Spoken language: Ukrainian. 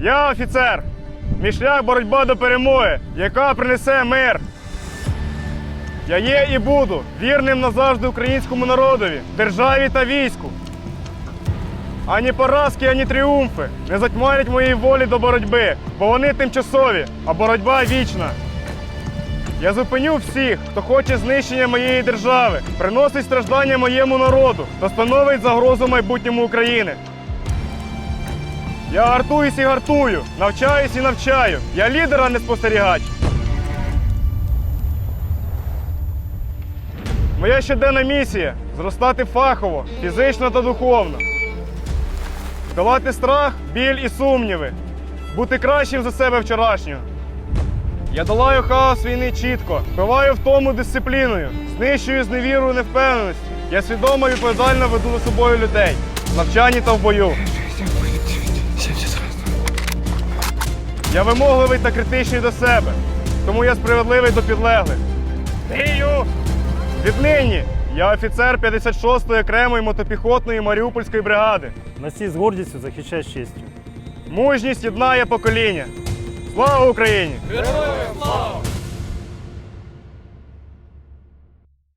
Я офіцер. Мій шлях боротьба до перемоги, яка принесе мир. Я є і буду вірним назавжди українському народові, державі та війську. Ані поразки, ані тріумфи не затьмарять моєї волі до боротьби, бо вони тимчасові, а боротьба вічна. Я зупиню всіх, хто хоче знищення моєї держави, приносить страждання моєму народу та становить загрозу майбутньому України. Я гартуюсь і гартую, навчаюсь і навчаю. Я лідер, а не спостерігач. Моя щоденна місія зростати фахово, фізично та духовно. Долати страх, біль і сумніви, бути кращим за себе вчорашнього. Я долаю хаос війни чітко, вбиваю в тому дисципліною, знищую зневіру невпевненості. Я свідомо і відповідально веду за собою людей в навчанні та в бою. Я вимогливий та критичний до себе, тому я справедливий до підлеглих. Дію! Віднині я офіцер 56-ї окремої мотопіхотної Маріупольської бригади. Носій з гордістю, захищай з честю. Мужність єднає покоління. Слава Україні! Героям слава!